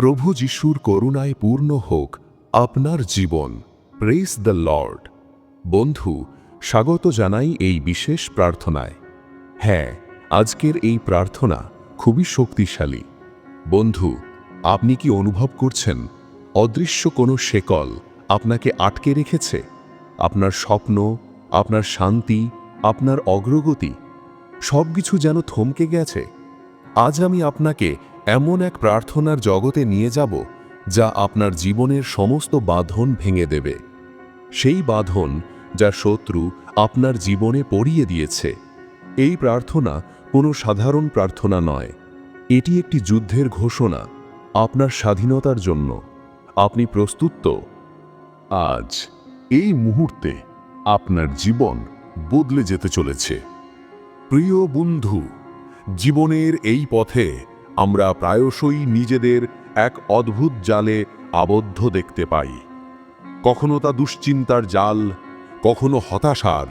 প্রভু যিশুর করুণায় পূর্ণ হোক আপনার জীবন। প্রেস দ্য লর্ড বন্ধু, স্বাগত জানাই এই বিশেষ প্রার্থনায়। হ্যাঁ আজকের এই প্রার্থনা খুবই শক্তিশালী। বন্ধু, আপনি কি অনুভব করছেন? অদৃশ্য কোনো শেকল আপনাকে আটকে রেখেছে? আপনার স্বপ্ন, আপনার শান্তি, আপনার অগ্রগতি সব কিছু যেন থমকে গেছে? আজ আমি আপনাকে এমন এক প্রার্থনার জগতে নিয়ে যাব, যা আপনার জীবনের সমস্ত বাঁধন ভেঙে দেবে। সেই বাঁধন যা শত্রু আপনার জীবনে পড়িয়ে দিয়েছে। এই প্রার্থনা কোনো সাধারণ প্রার্থনা নয়। এটি একটি যুদ্ধের ঘোষণা, আপনার স্বাধীনতার জন্য। আপনি প্রস্তুত তো? আজ, এই মুহূর্তে আপনার জীবন বদলে যেতে চলেছে। প্রিয় বন্ধু, জীবনের এই পথে আমরা প্রায়শই নিজেদের এক অদ্ভুত জালে আবদ্ধ দেখতে পাই। কখনো তা দুশ্চিন্তার জাল, কখনো হতাশার,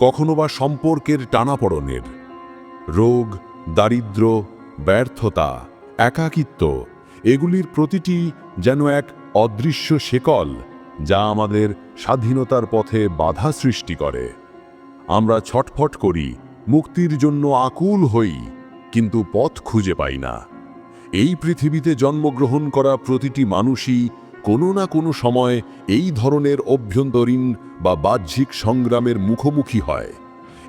কখনো বা সম্পর্কের টানাপড়নের। রোগ, দারিদ্র, ব্যর্থতা, একাকিত্ব, এগুলির প্রতিটি যেন এক অদৃশ্য শেকল যা আমাদের স্বাধীনতার পথে বাধা সৃষ্টি করে। আমরা ছটফট করি, মুক্তির জন্য আকুল হই। কিন্তু পথ খুঁজে পাই না। এই পৃথিবীতে জন্মগ্রহণ করা প্রতিটি মানুষই কোনো না কোনো সময় এই ধরনের অভ্যন্তরীণ বা বাহ্যিক সংগ্রামের মুখোমুখি হয়।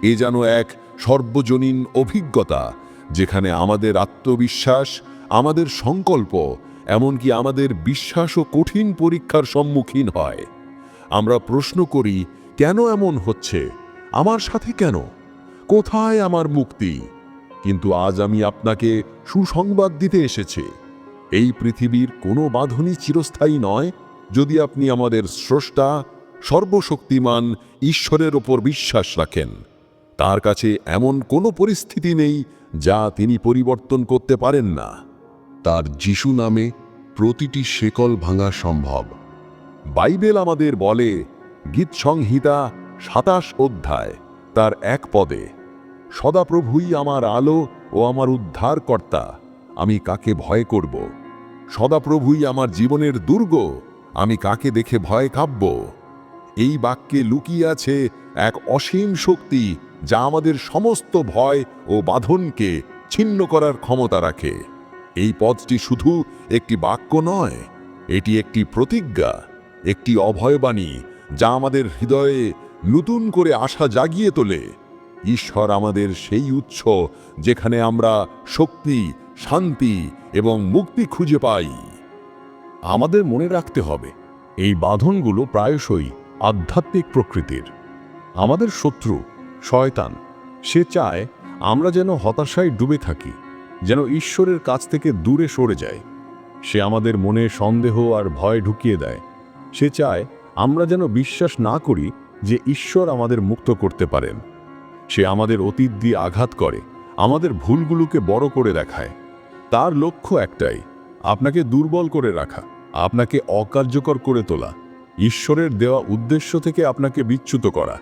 এ যেন এক সর্বজনীন অভিজ্ঞতা, যেখানে আমাদের আত্মবিশ্বাস, আমাদের সংকল্প, এমনকি আমাদের বিশ্বাসও কঠিন পরীক্ষার সম্মুখীন হয়। আমরা প্রশ্ন করি, কেন এমন হচ্ছে? আমার সাথে কেন? কোথায় আমার মুক্তি? কিন্তু আজ আমি আপনাকে সুসংবাদ দিতে এসেছি। এই পৃথিবীর কোনো বাঁধনই চিরস্থায়ী নয়, যদি আপনি আমাদের স্রষ্টা, সর্বশক্তিমান ঈশ্বরের ওপর বিশ্বাস রাখেন। তার কাছে এমন কোনো পরিস্থিতি নেই যা তিনি পরিবর্তন করতে পারেন না। তার যিশু নামে প্রতিটি শেকল ভাঙা সম্ভব। বাইবেল আমাদের বলে গীত সংহিতা সাতাশ অধ্যায়, তার এক পদে। সদাপ্রভুই আমার আলো ও আমার উদ্ধারকর্তা, আমি কাকে ভয় করব? সদাপ্রভুই আমার জীবনের দুর্গ, আমি কাকে দেখে ভয় কাঁপব? এই বাক্যে লুকিয়ে আছে এক অসীম শক্তি যা আমাদের সমস্ত ভয় ও বাঁধনকে ছিন্ন করার ক্ষমতা রাখে। এই পদটি শুধু একটি বাক্য নয়, এটি একটি প্রতিজ্ঞা, একটি অভয়বাণী যা আমাদের হৃদয়ে নতুন করে আশা জাগিয়ে তোলে। ঈশ্বর আমাদের সেই উৎস যেখানে আমরা শক্তি, শান্তি এবং মুক্তি খুঁজে পাই। আমাদের মনে রাখতে হবে, এই বাঁধনগুলো প্রায়শই আধ্যাত্মিক প্রকৃতির। আমাদের শত্রু, শয়তান, সে চায় আমরা যেন হতাশায় ডুবে থাকি, যেন ঈশ্বরের কাছ থেকে দূরে সরে যায় সে আমাদের মনে সন্দেহ আর ভয় ঢুকিয়ে দেয়। সে চায় আমরা যেন বিশ্বাস না করি যে ঈশ্বর আমাদের মুক্ত করতে পারেন। সে আমাদের অতীত দিয়ে আঘাত করে, আমাদের ভুলগুলোকে বড় করে দেখায়। তার লক্ষ্য একটাই, আপনাকে দুর্বল করে রাখা, আপনাকে অকার্যকর করে তোলা, ঈশ্বরের দেওয়া উদ্দেশ্য থেকে আপনাকে বিচ্যুত করা।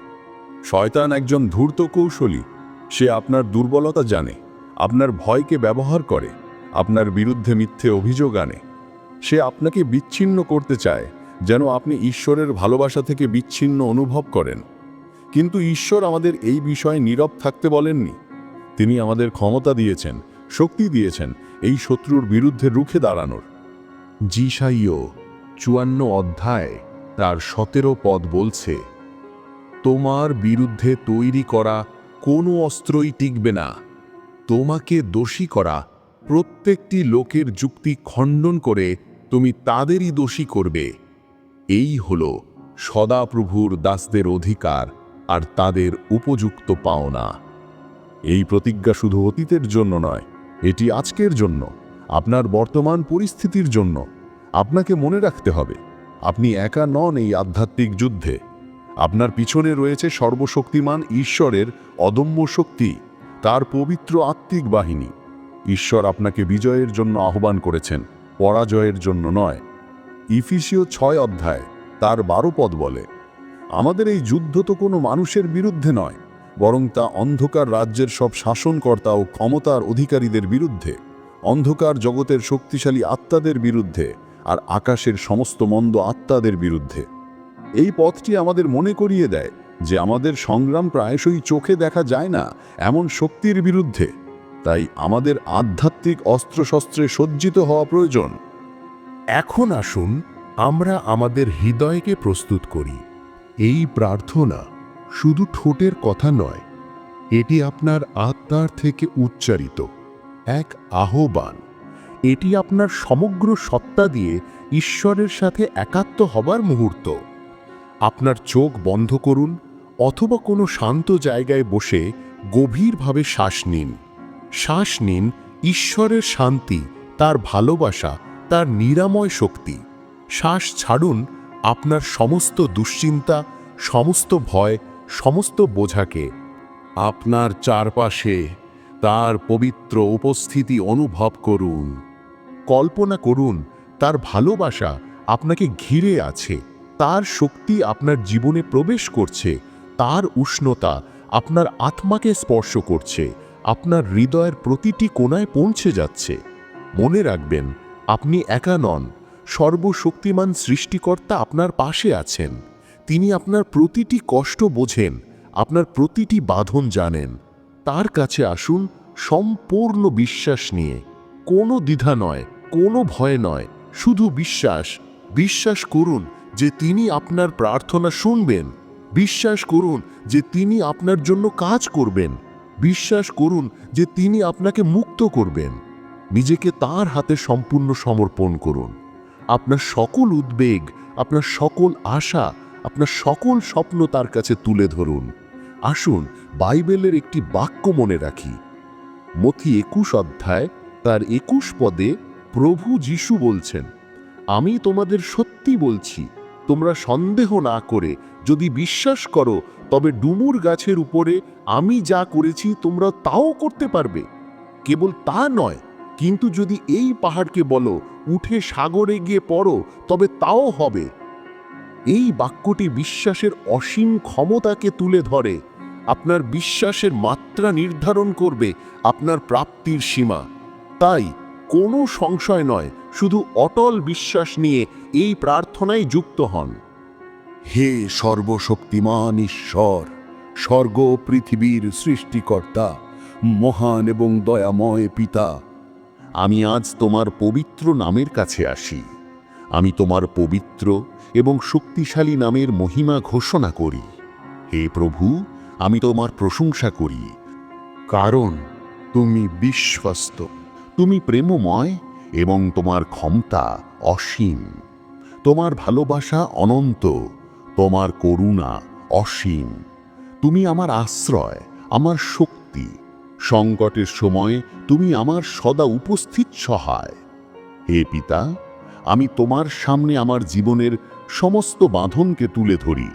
শয়তান একজন ধূর্ত কৌশলী, সে আপনার দুর্বলতা জানে, আপনার ভয়কে ব্যবহার করে, আপনার বিরুদ্ধে মিথ্যে অভিযোগ আনে। সে আপনাকে বিচ্ছিন্ন করতে চায়, যেন আপনি ঈশ্বরের ভালোবাসা থেকে বিচ্ছিন্ন অনুভব করেন। কিন্তু ঈশ্বর আমাদের এই বিষয়ে নীরব থাকতে বলেননি। তিনি আমাদের ক্ষমতা দিয়েছেন, শক্তি দিয়েছেন, এই শত্রুর বিরুদ্ধে রুখে দাঁড়ানোর। জিসাইও চুয়ান্ন অধ্যায় তার সতেরো পদ বলছে, তোমার বিরুদ্ধে তৈরি করা কোনো অস্ত্রই টিকবে না। তোমাকে দোষী করা প্রত্যেকটি লোকের যুক্তি খণ্ডন করে তুমি তাদেরই দোষী করবে। এই হল সদাপ্রভুর দাসদের অধিকার। আর তাদের উপযুক্ত পাওনা। এই প্রতিজ্ঞা শুধু অতীতের জন্য নয়, এটি আজকের জন্য, আপনার বর্তমান পরিস্থিতির জন্য। আপনাকে মনে রাখতে হবে, আপনি একা নন এই আধ্যাত্মিক যুদ্ধে। আপনার পিছনে রয়েছে সর্বশক্তিমান ঈশ্বরের অদম্য শক্তি, তার পবিত্র আত্মিক বাহিনী। ঈশ্বর আপনাকে বিজয়ের জন্য আহ্বান করেছেন, পরাজয়ের জন্য নয়। ইফিসীয় ছয় অধ্যায়, তার বারো পদ বলে। আমাদের এই যুদ্ধ তো কোনো মানুষের বিরুদ্ধে নয়, বরং তা অন্ধকার রাজ্যের সব শাসনকর্তা ও ক্ষমতার অধিকারীদের বিরুদ্ধে, অন্ধকার জগতের শক্তিশালী আত্মাদের বিরুদ্ধে আর আকাশের সমস্ত মন্দ আত্মাদের বিরুদ্ধে। এই পথটি আমাদের মনে করিয়ে দেয় যে আমাদের সংগ্রাম প্রায়শই চোখে দেখা যায় না এমন শক্তির বিরুদ্ধে। তাই আমাদের আধ্যাত্মিক অস্ত্রশস্ত্রে সজ্জিত হওয়া প্রয়োজন। এখন আসুন আমরা আমাদের হৃদয়কে প্রস্তুত করি। এই প্রার্থনা শুধু ঠোঁটের কথা নয়, এটি আপনার আত্মার থেকে উচ্চারিত এক আহ্বান। এটি আপনার সমগ্র সত্তা দিয়ে ঈশ্বরের সাথে একাত্ম হবার মুহূর্ত। আপনার চোখ বন্ধ করুন অথবা কোনো শান্ত জায়গায় বসে গভীরভাবে শ্বাস নিন। শ্বাস নিন ঈশ্বরের শান্তি, তার ভালোবাসা, তার নিরাময় শক্তি। শ্বাস ছাড়ুন আপনার সমস্ত দুশ্চিন্তা, সমস্ত ভয়, সমস্ত বোঝাকে আপনার চারপাশে তার পবিত্র উপস্থিতি অনুভব করুন। কল্পনা করুন, তার ভালোবাসা আপনাকে ঘিরে আছে, তার শক্তি আপনার জীবনে প্রবেশ করছে, তার উষ্ণতা আপনার আত্মাকে স্পর্শ করছে, আপনার হৃদয়ের প্রতিটি কোণায় পৌঁছে যাচ্ছে। মনে রাখবেন, আপনি একা নন সর্বশক্তিমান সৃষ্টিকর্তা আপনার পাশে আছেন। তিনি আপনার প্রতিটি কষ্ট বোঝেন, আপনার প্রতিটি বাঁধন জানেন। তার কাছে আসুন, সম্পূর্ণ বিশ্বাস নিয়ে। কোনো দ্বিধা নয়, কোনো ভয় নয়, শুধু বিশ্বাস। বিশ্বাস করুন যে তিনি আপনার প্রার্থনা শুনবেন। বিশ্বাস করুন যে তিনি আপনার জন্য কাজ করবেন। বিশ্বাস করুন যে তিনি আপনাকে মুক্ত করবেন। নিজেকে তার হাতে সম্পূর্ণ সমর্পণ করুন। আপনার সকল উদ্বেগ, আপনার সকল আশা, আপনার সকল স্বপ্ন তার কাছে তুলে ধরুন। আসুন, বাইবেলের একটি বাক্য মনে রাখি। মথি একুশ অধ্যায়, তার একুশ পদে প্রভু যিশু বলছেন, আমি তোমাদের সত্যি বলছি, তোমরা সন্দেহ না করে, যদি বিশ্বাস করো, তবে ডুমুর গাছের উপরে আমি যা করেছি তোমরা তাও করতে পারবে। কেবল তা নয় কিন্তু যদি এই পাহাড়কে বলো, উঠে সাগরে গিয়ে পড়ো, তবে তাও হবে। এই বাক্যটি বিশ্বাসের অসীম ক্ষমতাকে তুলে ধরে। আপনার বিশ্বাসের মাত্রা নির্ধারণ করবে আপনার প্রাপ্তির সীমা। তাই কোনো সংশয় নয়, শুধু অটল বিশ্বাস নিয়ে এই প্রার্থনায় যুক্ত হন। হে সর্বশক্তিমান ঈশ্বর, স্বর্গ পৃথিবীর সৃষ্টিকর্তা, মহান এবং দয়াময় পিতা আমি আজ তোমার পবিত্র নামের কাছে আসি। আমি তোমার পবিত্র এবং শক্তিশালী নামের মহিমা ঘোষণা করি। হে প্রভু, আমি তোমার প্রশংসা করি। কারণ তুমি বিশ্বস্ত। তুমি প্রেমময় এবং তোমার ক্ষমতা অসীম। তোমার ভালোবাসা অনন্ত। তোমার করুণা অসীম। তুমি আমার আশ্রয়, আমার শক্তি। সংকটের সময় তুমি আমার সদা উপস্থিত সহায়। হে পিতা, আমি তোমার সামনে আমার জীবনের সমস্ত বাঁধনকে তুলে ধরি,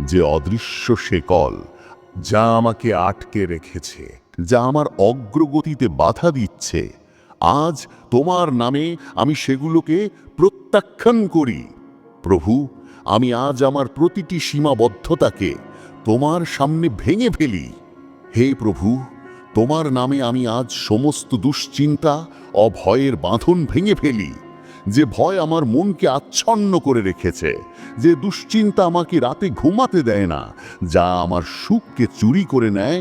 যে অদৃশ্য শেকল যা আমাকে আটকে রেখেছে, যা আমার অগ্রগতিতে বাধা দিচ্ছে। আজ তোমার নামে আমি সেগুলোকে প্রত্যাখ্যান করি। প্রভু, আমি আজ আমার প্রতিটি সীমাবদ্ধতাকে তোমার সামনে ভেঙে ফেলি। হে প্রভু তোমার নামে আমি আজ সমস্ত দুশ্চিন্তা, অভয়ের বাঁধন ভেঙে ফেলি। যে ভয় আমার মনকে আচ্ছন্ন করে রেখেছে, যে দুশ্চিন্তা আমাকে রাতে ঘুমাতে দেয় না, যা আমার সুখকে চুরি করে নেয়,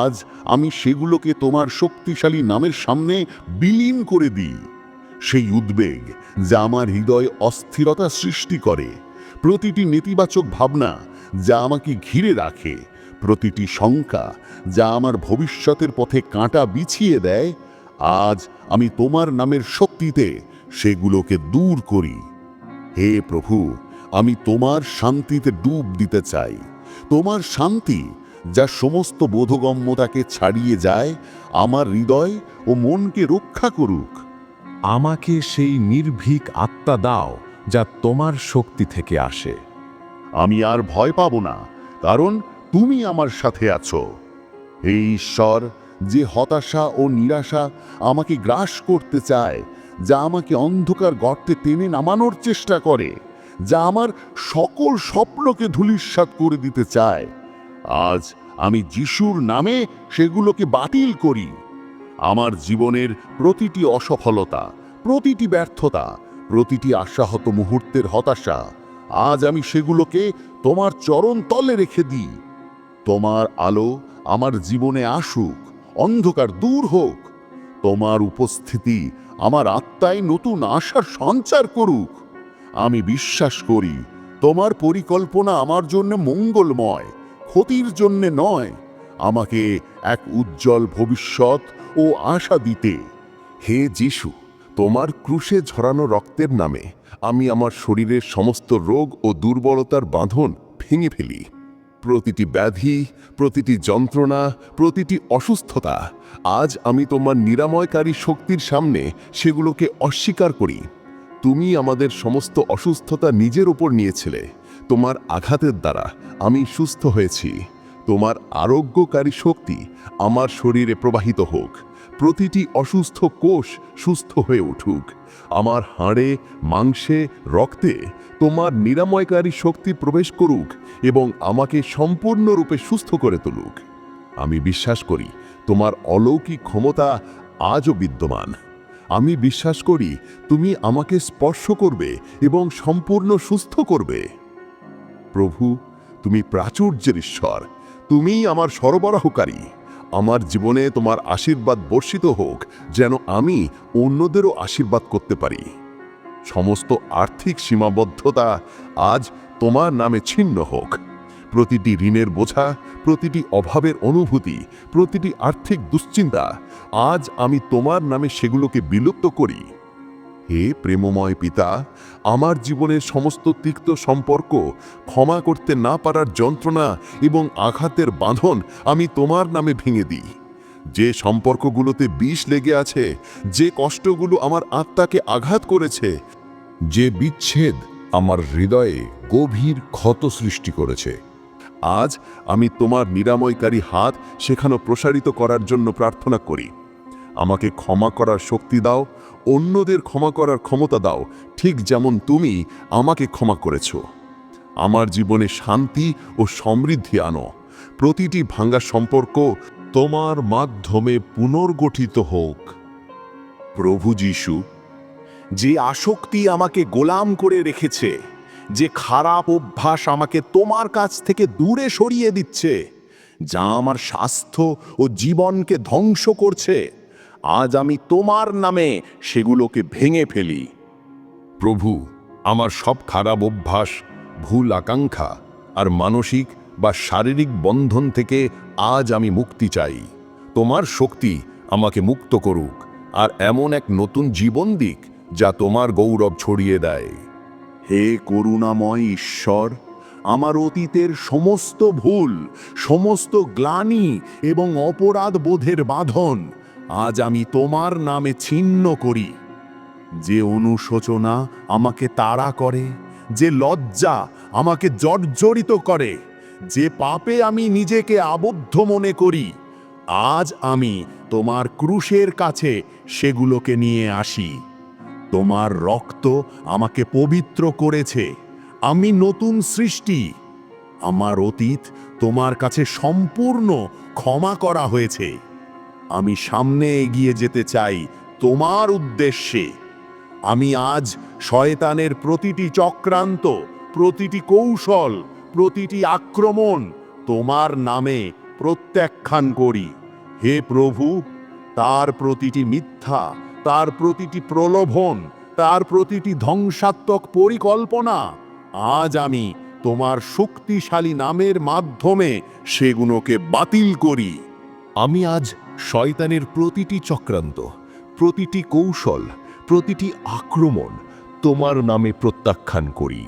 আজ আমি সেগুলোকে তোমার শক্তিশালী নামের সামনে বিলীন করে দিই। সেই উদ্বেগ যা আমার হৃদয় অস্থিরতা সৃষ্টি করে, প্রতিটি নেতিবাচক ভাবনা যা আমাকে ঘিরে রাখে প্রতিটি শঙ্কা যা আমার ভবিষ্যতের পথে কাঁটা বিছিয়ে দেয়, আজ আমি তোমার নামের শক্তিতে সেগুলোকে দূর করি। হে প্রভু, আমি তোমার শান্তিতে ডুব দিতে চাই। তোমার শান্তি যা সমস্ত বোধগম্যতাকে ছাড়িয়ে যায়, আমার হৃদয় ও মনকে রক্ষা করুক। আমাকে সেই নির্ভীক আত্মা দাও যা তোমার শক্তি থেকে আসে। আমি আর ভয় পাব না, কারণ তুমি আমার সাথে আছো। হে ঈশ্বর, যে হতাশা ও নিরাশা আমাকে গ্রাস করতে চায়, যা আমাকে অন্ধকার গর্তে টেনে নামানোর চেষ্টা করে, যা আমার সকল স্বপ্নকে ধূলিসাৎ করে দিতে চায়, আজ আমি যিশুর নামে সেগুলোকে বাতিল করি। আমার জীবনের প্রতিটি অসফলতা, প্রতিটি ব্যর্থতা, প্রতিটি আশাহত মুহূর্তের হতাশা, আজ আমি সেগুলোকে তোমার চরণ তলে রেখে দিই। তোমার আলো আমার জীবনে আসুক, অন্ধকার দূর হোক। তোমার উপস্থিতি আমার আত্মায় নতুন আশার সঞ্চার করুক। আমি বিশ্বাস করি, তোমার পরিকল্পনা আমার জন্য মঙ্গলময়, ক্ষতির জন্যে নয়। আমাকে এক উজ্জ্বল ভবিষ্যৎ ও আশা দিতে। হে যিশু, তোমার ক্রুশে ঝরানো রক্তের নামে আমি আমার শরীরের সমস্ত রোগ ও দুর্বলতার বাঁধন ভেঙে ফেলি। প্রতিটি ব্যাধি, প্রতিটি যন্ত্রণা, প্রতিটি অসুস্থতা, আজ আমি তোমার নিরাময়কারী শক্তির সামনে সেগুলোকে অস্বীকার করি। তুমি আমাদের সমস্ত অসুস্থতা নিজের ওপর নিয়েছিলে। তোমার আঘাতের দ্বারা আমি সুস্থ হয়েছি। তোমার আরোগ্যকারী শক্তি আমার শরীরে প্রবাহিত হোক। প্রতিটি অসুস্থ কোষ সুস্থ হয়ে উঠুক। আমার হাড়ে, মাংসে, রক্তে তোমার নিরাময়কারী শক্তি প্রবেশ করুক এবং আমাকে সম্পূর্ণরূপে সুস্থ করে তুলুক। আমি বিশ্বাস করি, তোমার অলৌকিক ক্ষমতা আজও বিদ্যমান। আমি বিশ্বাস করি, তুমি আমাকে স্পর্শ করবে এবং সম্পূর্ণ সুস্থ করবে। প্রভু, তুমি প্রাচুর্যের ঈশ্বর। তুমিই আমার সরবরাহকারী। আমার জীবনে তোমার আশীর্বাদ বর্ষিত হোক, যেন আমি অন্যদেরও আশীর্বাদ করতে পারি। সমস্ত আর্থিক সীমাবদ্ধতা আজ তোমার নামে ছিন্ন হোক। প্রতিটি ঋণের বোঝা, প্রতিটি অভাবের অনুভূতি, প্রতিটি আর্থিক দুশ্চিন্তা আজ আমি তোমার নামে সেগুলোকে বিলুপ্ত করি। হে প্রেমময় পিতা, আমার জীবনের সমস্ত তিক্ত সম্পর্ক ক্ষমা করতে না পারার যন্ত্রণা এবং আঘাতের বাঁধন আমি তোমার নামে ভেঙে দিই। যে সম্পর্কগুলোতে বিষ লেগে আছে, যে কষ্টগুলো আমার আত্মাকে আঘাত করেছে, যে বিচ্ছেদ আমার হৃদয়ে গভীর ক্ষত সৃষ্টি করেছে। আজ আমি তোমার নিরাময়কারী হাত সেখানে প্রসারিত করার জন্য প্রার্থনা করি। আমাকে ক্ষমা করার শক্তি দাও, অন্যদের ক্ষমা করার ক্ষমতা দাও, ঠিক যেমন তুমি আমাকে ক্ষমা করেছ। আমার জীবনে শান্তি ও সমৃদ্ধি আনো। প্রতিটি ভাঙ্গা সম্পর্ক তোমার মাধ্যমে পুনর্গঠিত হোক। প্রভু যিশু, যে আসক্তি আমাকে গোলাম করে রেখেছে, যে খারাপ অভ্যাস আমাকে তোমার কাছ থেকে দূরে সরিয়ে দিচ্ছে, যা আমার স্বাস্থ্য ও জীবনকে ধ্বংস করছে আজ আমি তোমার নামে সেগুলোকে ভেঙে ফেলি। প্রভু আমার সব খারাপ অভ্যাস ভুল আকাঙ্ক্ষা আর মানসিক বা শারীরিক বন্ধন থেকে আজ আমি মুক্তি চাই। তোমার শক্তি আমাকে মুক্ত করুক আর এমন এক নতুন জীবন দিক যা তোমার গৌরব ছড়িয়ে দেয়। হে করুণাময় ঈশ্বর আমার অতীতের সমস্ত ভুল সমস্ত গ্লানি এবং অপরাধ বোধের বাঁধন আজ আমি তোমার নামে ছিন্ন করি। যে অনুশোচনা আমাকে তাড়া করে, যে লজ্জা আমাকে জর্জরিত করে, যে পাপে আমি নিজেকে আবদ্ধ মনে করি, আজ আমি তোমার ক্রুশের কাছে সেগুলোকে নিয়ে আসি। তোমার রক্ত আমাকে পবিত্র করেছে। আমি নতুন সৃষ্টি। আমার অতীত তোমার কাছে সম্পূর্ণ ক্ষমা করা হয়েছে। আমি সামনে এগিয়ে যেতে চাই তোমার উদ্দেশ্যে। আমি আজ শয়তানের প্রতিটি চক্রান্ত, প্রতিটি কৌশল, প্রতিটি আক্রমণ তোমার নামে প্রত্যাখ্যান করি। হে প্রভু, তার প্রতিটি মিথ্যা, তার প্রতিটি প্রলোভন, তার প্রতিটি ধ্বংসাত্মক পরিকল্পনা আজ আমি তোমার শক্তিশালী নামের মাধ্যমে সেগুলোকে বাতিল করি। আমি আজ শয়তানের প্রতিটি চক্রান্ত, প্রতিটি কৌশল, প্রতিটি আক্রমণ তোমার নামে প্রত্যাখ্যান করি।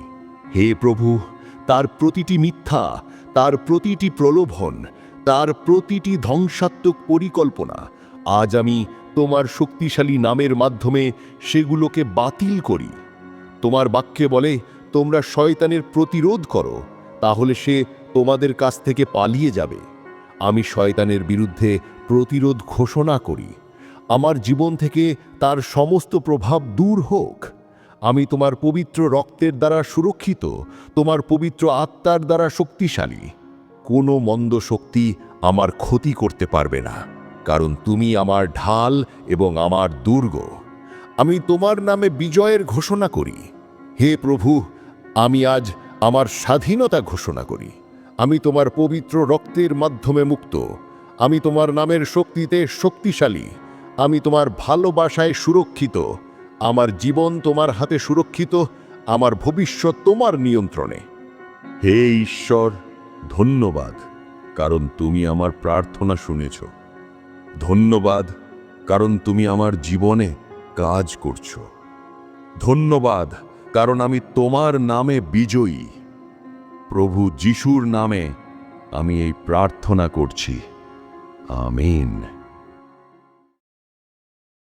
হে প্রভু, তার প্রতিটি মিথ্যা, তার প্রতিটি প্রলোভন, তার প্রতিটি ধ্বংসাত্মক পরিকল্পনা আজ আমি তোমার শক্তিশালী নামের মাধ্যমে সেগুলোকে বাতিল করি। তোমার বাক্যে বলে, তোমরা শয়তানের প্রতিরোধ করো, তাহলে সে তোমাদের কাছ থেকে পালিয়ে যাবে। আমি শয়তানের বিরুদ্ধে প্রতিরোধ ঘোষণা করি। আমার জীবন থেকে তার সমস্ত প্রভাব দূর হোক। আমি তোমার পবিত্র রক্তের দ্বারা সুরক্ষিত, তোমার পবিত্র আত্মার দ্বারা শক্তিশালী। কোনো মন্দ শক্তি আমার ক্ষতি করতে পারবে না, কারণ তুমি আমার ঢাল এবং আমার দুর্গ। আমি তোমার নামে বিজয়ের ঘোষণা করি। হে প্রভু, আমি আজ আমার স্বাধীনতা ঘোষণা করি। আমি তোমার পবিত্র রক্তের মাধ্যমে মুক্ত। আমি তোমার নামের শক্তিতে শক্তিশালী। আমি তোমার ভালোবাসায় সুরক্ষিত। আমার জীবন তোমার হাতে সুরক্ষিত। আমার ভবিষ্যৎ তোমার নিয়ন্ত্রণে। হে ঈশ্বর, ধন্যবাদ, কারণ তুমি আমার প্রার্থনা শুনেছ। ধন্যবাদ, কারণ তুমি আমার জীবনে কাজ করছ। ধন্যবাদ, কারণ আমি তোমার নামে বিজয়ী। প্রভু যিশুর নামে আমি এই প্রার্থনা করছি। আমিন।